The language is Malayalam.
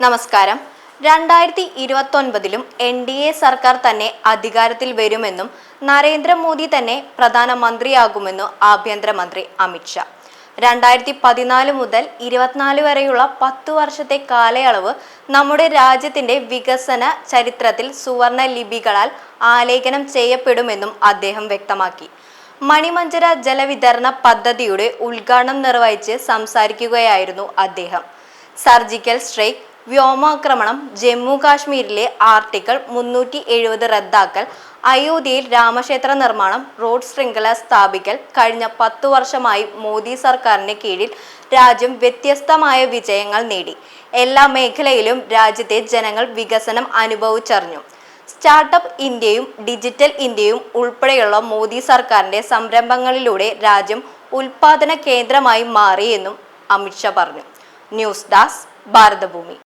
നമസ്കാരം. രണ്ടായിരത്തി ഇരുപത്തൊൻപതിലും എൻ ഡി എ സർക്കാർ തന്നെ അധികാരത്തിൽ വരുമെന്നും നരേന്ദ്രമോദി തന്നെ പ്രധാനമന്ത്രിയാകുമെന്നും ആഭ്യന്തരമന്ത്രി അമിത്ഷാ രണ്ടായിരത്തി പതിനാല് മുതൽ ഇരുപത്തിനാല് വരെയുള്ള പത്തു വർഷത്തെ കാലയളവ് നമ്മുടെ രാജ്യത്തിന്റെ വികസന ചരിത്രത്തിൽ സുവർണ ലിപികളാൽ ആലേഖനം ചെയ്യപ്പെടുമെന്നും അദ്ദേഹം വ്യക്തമാക്കി. മണിമഞ്ചര ജലവിതരണ പദ്ധതിയുടെ ഉദ്ഘാടനം നിർവഹിച്ച് സംസാരിക്കുകയായിരുന്നു അദ്ദേഹം. സർജിക്കൽ സ്ട്രൈക്ക് വ്യോമാക്രമണം ജമ്മു കാശ്മീരിലെ ആർട്ടിക്കിൾ മുന്നൂറ്റി എഴുപത് റദ്ദാക്കൽ അയോധ്യയിൽ രാമക്ഷേത്ര നിർമ്മാണം റോഡ് ശൃംഖല സ്ഥാപിക്കൽ കഴിഞ്ഞ പത്തു വർഷമായി മോദി സർക്കാരിന് കീഴിൽ രാജ്യം വ്യത്യസ്തമായ വിജയങ്ങൾ നേടി. എല്ലാ മേഖലയിലും രാജ്യത്തെ ജനങ്ങൾ വികസനം അനുഭവിച്ചറിഞ്ഞു. സ്റ്റാർട്ടപ്പ് ഇന്ത്യയും ഡിജിറ്റൽ ഇന്ത്യയും ഉൾപ്പെടെയുള്ള മോദി സർക്കാരിന്റെ സംരംഭങ്ങളിലൂടെ രാജ്യം ഉൽപാദന കേന്ദ്രമായി മാറിയെന്നും അമിത്ഷാ പറഞ്ഞു. ന്യൂസ് ഡാസ് ഭാരതഭൂമി.